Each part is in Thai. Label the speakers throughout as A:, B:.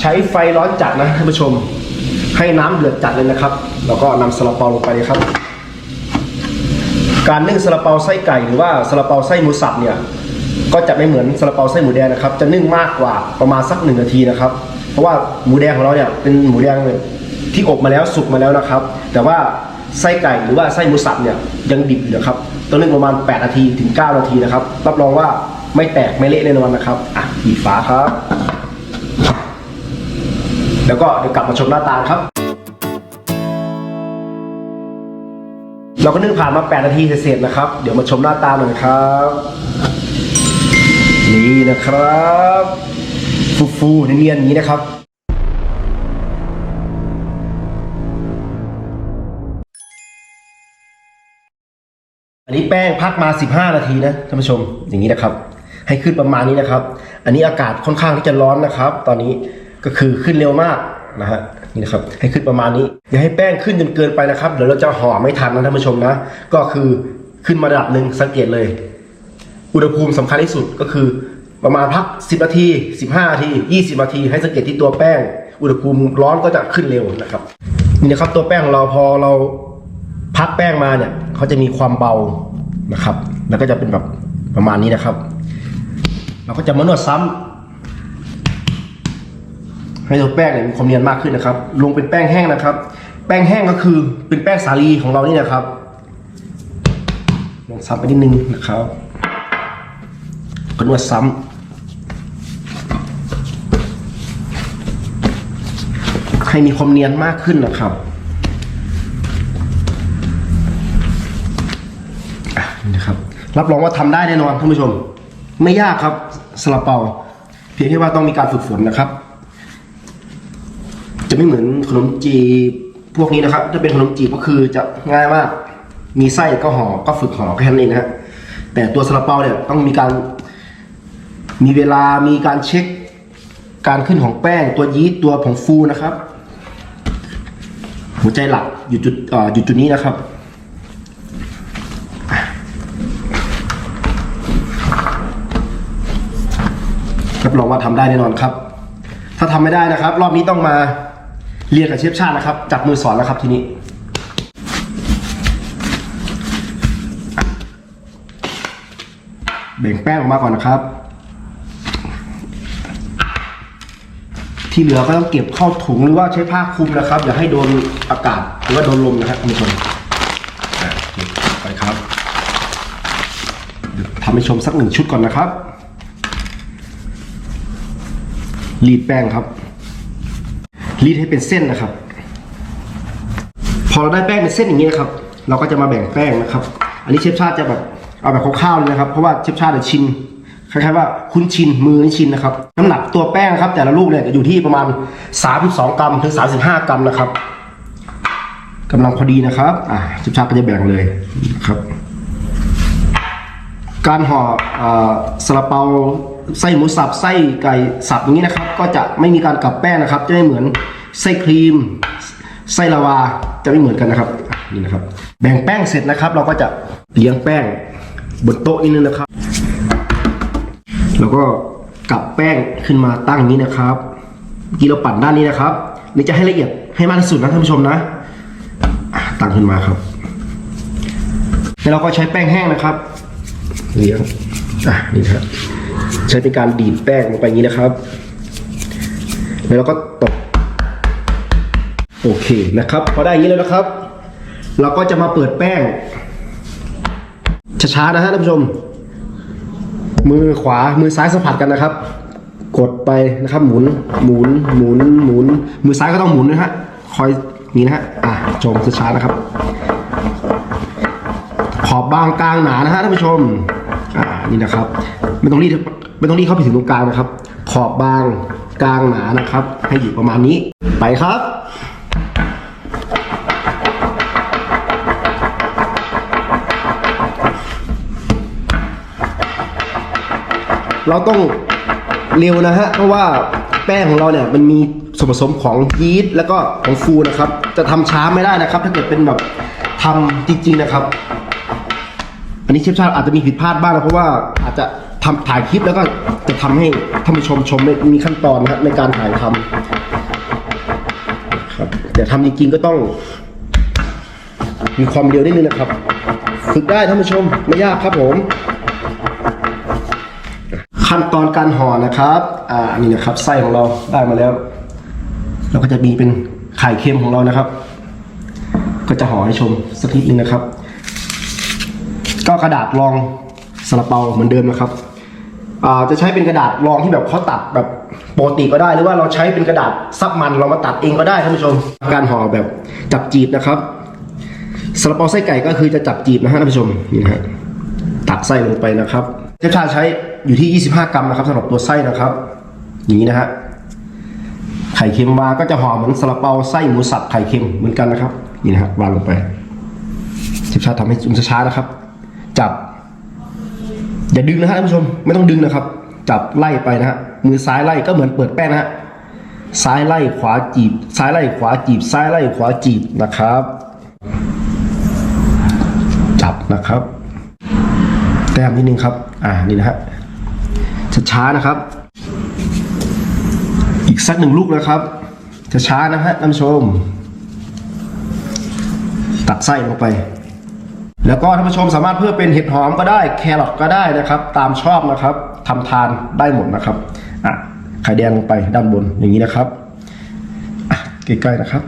A: ใช้ไฟร้อนจัดนะท่านผู้ชม ให้น้ำเดือดจัดเลยนะครับ แล้วก็นำซาลาเปาลงไปครับ การนึ่งซาลาเปาไส้ไก่หรือว่าซาลาเปาไส้หมูสับเนี่ยก็จะไม่เหมือนซาลาเปาไส้หมูแดงนะครับ จะนึ่งมากกว่าประมาณสักหนึ่งนาทีนะครับ เพราะว่าหมูแดงของเราเนี่ยเป็นหมูแดงที่อบมาแล้วสุกมาแล้วนะครับ แต่ว่าไส้ไก่หรือว่าไส้หมูสับเนี่ยยังดิบอยู่นะครับต้องนึ่งประมาณ 8 นาทีถึง 9 นาทีนะครับรับรองว่าไม่แตกไม่เละแน่นอนนะครับอะปิดฝาครับ แล้วก็เดี๋ยวกลับมาชมหน้าตาครับ เราก็นึ่งผ่านมา 8 นาทีเสร็จนะครับ เดี๋ยวมาชมหน้าตาหน่อยครับ นี่นะครับ ฟูฟูๆเนียนๆอย่างนี้นะครับอันนี้แป้งพักมา 15 นาทีนะท่านผู้ชมอย่างนี้นะครับ ให้ขึ้นประมาณนี้นะครับ อันนี้อากาศค่อนข้างที่จะร้อนนะครับ ตอนนี้ ก็คือขึ้นเร็วมากนะฮะนี่นะครับให้ขึ้นประมาณนี้ อย่าให้แป้งขึ้นจนเกินไปนะครับเดี๋ยวเราจะห่อไม่ทันนะท่านผู้ชมนะ ก็คือขึ้นมาระดับหนึ่งสังเกตเลย อุณหภูมิสำคัญที่สุดก็คือ ประมาณพัก 10 นาที 15 นาที 20 นาที ให้สังเกตที่ตัวแป้ง อุณหภูมิร้อนก็จะขึ้นเร็วนะครับนี่นะครับตัวแป้งของเราพอเราพักแป้งมาเนี่ยเขาจะมีความเบานะครับ แล้วก็จะเป็นแบบประมาณนี้นะครับ เราก็จะมานวดซ้ำ ให้ตัวแป้งเนี่ยมีความเนียนมากขึ้นนะครับ ลงเป็นแป้งแห้งนะครับ แป้งแห้งก็คือเป็นแป้งสาลีของเรานี่นะครับลงซ้ำไปนิดนึงนะครับก็นวดซ้ำให้มีความเนียนมากขึ้นนะครับนี่นะครับ รับรองว่าทำได้แน่นอนท่านผู้ชม ไม่ยากครับสลับเปา เพียงแค่ว่าต้องมีการฝึกฝนนะครับ จะไม่เหมือนขนมจีบพวกนี้นะครับ ถ้าเป็นขนมจีบก็คือจะง่ายมาก มีไส้ก็ห่อก็ฝึกห่อแค่นั้นเองนะฮะแต่ตัวซาลาเปาเนี่ยต้องมีการมีเวลามีการเช็คการขึ้นของแป้งตัวยีสต์ตัวผงฟูนะครับ หัวใจหลักอยู่จุดเอ่ออยู่จุดนี้นะครับรับรองว่าทำได้แน่นอนครับ ถ้าทำไม่ได้นะครับ รอบนี้ต้องมา เรียนกับเชฟชาตินะครับ จับมือสอนแล้วครับทีนี้เบ่งแป้งออกมาก่อนนะครับ ที่เหลือก็ต้องเก็บเข้าถุงหรือว่าใช้ผ้าคลุมนะครับ อย่าให้โดนอากาศหรือว่าโดนลมนะครับคุณผู้ชมอะเก็บไปครับทำให้ชมสักหนึ่งชุดก่อนนะครับรีดแป้งครับ รีดให้เป็นเส้นนะครับ พอเราได้แป้งเป็นเส้นอย่างนี้นะครับ เราก็จะมาแบ่งแป้งนะครับ อันนี้เชฟชาติจะแบบเอาแบบคร่าวๆเลยนะครับ เพราะว่าเชฟชาติเนี่ยชินคล้ายๆว่าคุ้นชินมือนี่ชินนะครับ น้ำหนักตัวแป้งนะครับ แต่ละลูกเนี่ยจะอยู่ที่ประมาณ 32 กรัมถึง 35 กรัมนะครับกำลังพอดีนะครับอ่าเชฟชาติก็จะแบ่งเลยนะครับ การห่อเอ่อซาลาเปา ไส้หมูสับไส้ไก่สับอย่างนี้นะครับ ก็จะไม่มีการกลับแป้งนะครับ จะไม่เหมือนไส้ครีม ไส้ลาวาจะไม่เหมือนกันนะครับนี่นะครับ แบ่งแป้งเสร็จนะครับ เราก็จะเลี้ยงแป้งบนโต๊ะนิดนึงนะครับ แล้วก็กลับแป้งขึ้นมาตั้งนี้นะครับกีเราปั่นด้านนี้นะครับนี่จะให้ละเอียดให้มากที่สุดนะท่านผู้ชมนะอะตั้งขึ้นมาครับแล้วเราก็ใช้แป้งแห้งนะครับ เลี้ยงอะนี่ครับ ใช้เป็นการดีดแป้งลงไปอย่างนี้นะครับ แล้วเราก็ตบโอเคนะครับพอได้อย่างนี้แล้วนะครับ เราก็จะมาเปิดแป้งช้าๆนะฮะท่านผู้ชม มือขวามือซ้ายสัมผัสกันนะครับ กดไปนะครับหมุนหมุนหมุนหมุน มือซ้ายก็ต้องหมุนนะฮะคอยนี้นะฮะอะชมช้าๆนะครับ ขอบบางกลางหนานะฮะท่านผู้ชมอ่านี่นะครับ ไม่ต้องรีด ไม่ต้องรีดเข้าไปถึงตรงกลางนะครับ ขอบบางกลางหนานะครับ ให้อยู่ประมาณนี้ไปครับเราต้องเร็วนะฮะ เพราะว่าแป้งของเราเนี่ยมันมีส่วนผสมของยีสต์แล้วก็ของฟูนะครับ จะทำช้าไม่ได้นะครับ ถ้าเกิดเป็นแบบทำจริงๆนะครับ อันนี้เชฟชาติอาจจะมีผิดพลาดบ้างนะเพราะว่าอาจจะ ทำถ่ายคลิปแล้วก็จะทำให้ท่านผู้ชมชมมีขั้นตอนนะฮะในการถ่ายทำครับแต่ทำจริงๆก็ต้อง มีความเร็วนิดนึงนะครับฝึกได้ท่านผู้ชมไม่ยากครับผม ขั้นตอนการห่อนะครับอ่านี่นะครับไส้ของเราได้มาแล้วเราก็จะมีเป็นไข่เค็มของเรานะครับ ก็จะห่อให้ชมสักนิดนึงนะครับ ก็กระดาษรองซาลาเปาเหมือนเดิมนะครับ จะใช้เป็นกระดาษรองที่แบบเขาตัดแบบปกติก็ได้ หรือว่าเราใช้เป็นกระดาษซับมันเรามาตัดเองก็ได้ท่านผู้ชม การห่อแบบจับจีบนะครับซาลาเปาไส้ไก่ก็คือจะจับจีบนะฮะท่านผู้ชมนี่นะฮะตักไส้ลงไปนะครับเจ้าชาใช้อยู่ที่ 25 กรัมนะครับสำหรับตัวไส้นะครับ อย่างนี้นะฮะไข่เค็มวาก็จะห่อเหมือนซาลาเปาไส้หมูสับไข่เค็มเหมือนกันนะครับนี่นะฮะวางลงไปเชฟชาทำให้จุ่มช้าๆนะครับ จับ อย่าดึงนะฮะท่านผู้ชมไม่ต้องดึงนะครับ จับไล่ไปนะฮะมือซ้ายไล่ก็เหมือนเปิดแป้งนะฮะซ้ายไล่ขวาจีบ ซ้ายไล่ขวาจีบ ซ้ายไล่ขวาจีบนะครับ จับนะครับ แต้มนิดนึงครับ อ่านี่นะฮะช้าๆนะครับ อีกสักหนึ่งลูกนะครับช้าๆนะฮะท่านผู้ชม ตักไส้ลงไป แล้วก็ท่านผู้ชมสามารถเพิ่มเป็นเห็ดหอมก็ได้แครอทก็ได้นะครับ ตามชอบนะครับทำทานได้หมดนะครับอะไข่แดงลงไปด้านบนอย่างนี้นะครับใกล้ๆนะครับ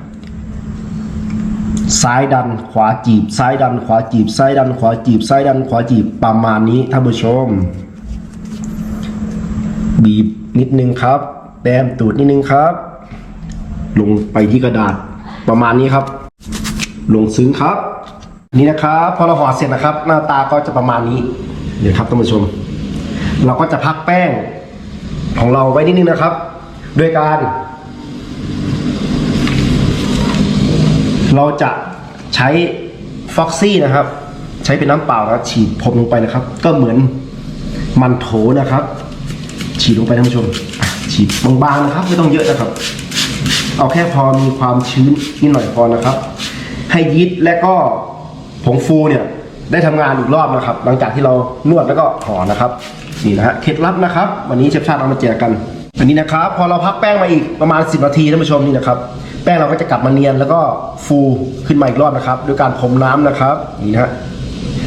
A: ซ้ายดันขวาจีบ ซ้ายดันขวาจีบ ซ้ายดันขวาจีบ ซ้ายดันขวาจีบประมาณนี้ท่านผู้ชม บีบนิดนึงครับแต้มตูดนิดนึงครับ ลงไปที่กระดาษประมาณนี้ครับ ลงซึ้งครับ นี่นะครับพอเราห่อเสร็จนะครับ หน้าตาก็จะประมาณนี้เดี๋ยวครับท่านผู้ชม เราก็จะพักแป้งของเราไว้นิดนึงนะครับด้วยการ เราจะใช้ฟ็อกซี่นะครับ ใช้เป็นน้ำเปล่านะฉีดพรมลงไปนะครับ ก็เหมือนมันโถนะครับ ฉีดลงไปท่านผู้ชม ฉีดบางๆนะครับ ไม่ต้องเยอะนะครับ เอาแค่พอมีความชื้นนิดหน่อยพอนะครับ ให้ยีสต์และก็ ผงฟูเนี่ยได้ทำงานอีกรอบนะครับ หลังจากที่เรานวดแล้วก็ห่อนะครับนี่นะฮะเคล็ดลับนะครับ วันนี้เชฟชาติเอามาแจกกัน อันนี้นะครับ พอเราพักแป้งมาอีกประมาณ 10 นาทีท่านผู้ชมนี่นะครับ แป้งเราก็จะกลับมาเนียนแล้วก็ฟูขึ้นมาอีกรอบนะครับด้วยการพรมน้ำนะครับนี่นะฮะ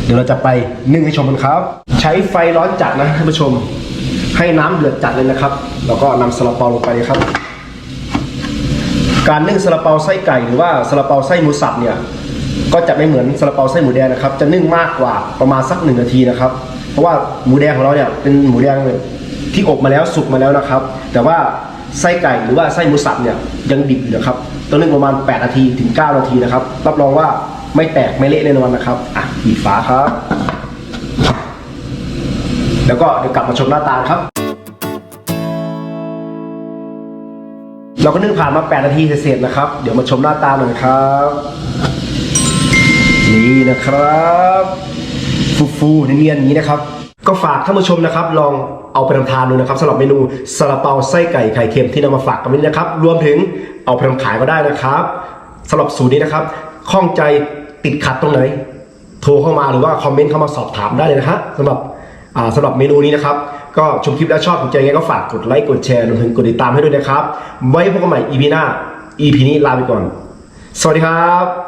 A: เดี๋ยวเราจะไปนึ่งให้ชมกันครับ ใช้ไฟร้อนจัดนะท่านผู้ชม ให้น้ำเดือดจัดเลยนะครับ แล้วก็นำซาลาเปาลงไปเลยครับ การนึ่งซาลาเปาไส้ไก่หรือว่าซาลาเปาไส้หมูสับเนี่ย ก็จะไม่เหมือนซาลาเปาไส้หมูแดงนะครับ จะนึ่งมากกว่าประมาณสักหนึ่งนาทีนะครับ เพราะว่าหมูแดงของเราเนี่ยเป็นหมูแดงที่อบมาแล้วสุกมาแล้วนะครับ แต่ว่าไส้ไก่หรือว่าไส้หมูสับเนี่ยยังดิบอยู่นะครับต้องนึ่งประมาณ 8 นาทีถึง 9 นาทีนะครับ รับรองว่าไม่แตกไม่เละแน่นอนนะครับอะปิดฝาครับ แล้วก็เดี๋ยวกลับมาชมหน้าตาครับ เราก็นึ่งผ่านมา 8 นาทีเสร็จนะครับ เดี๋ยวมาชมหน้าตาหน่อยครับ นี่นะครับฟูฟูๆเนียนๆอย่างนี้นะครับ ก็ฝากท่านผู้ชมนะครับ ลองเอาไปทำทานดูนะครับสำหรับเมนูซาลาเปาไส้ไก่ไข่เค็มที่นำมาฝากกันวันนี้นะครับ รวมถึงเอาไปทำขายก็ได้นะครับสำหรับสูตรนี้นะครับข้องใจติดขัดตรงไหน โทรเข้ามาหรือว่าคอมเมนต์เข้ามาสอบถามได้เลยนะฮะสำหรับอ่าสำหรับเมนูนี้นะครับ ก็ชมคลิปแล้วชอบถูกใจยังไงก็ฝากกดไลค์กดแชร์รวมถึงกดติดตามให้ด้วยนะครับ ไว้พบกันใหม่ EP หน้า EP นี้ลาไปก่อน สวัสดีครับ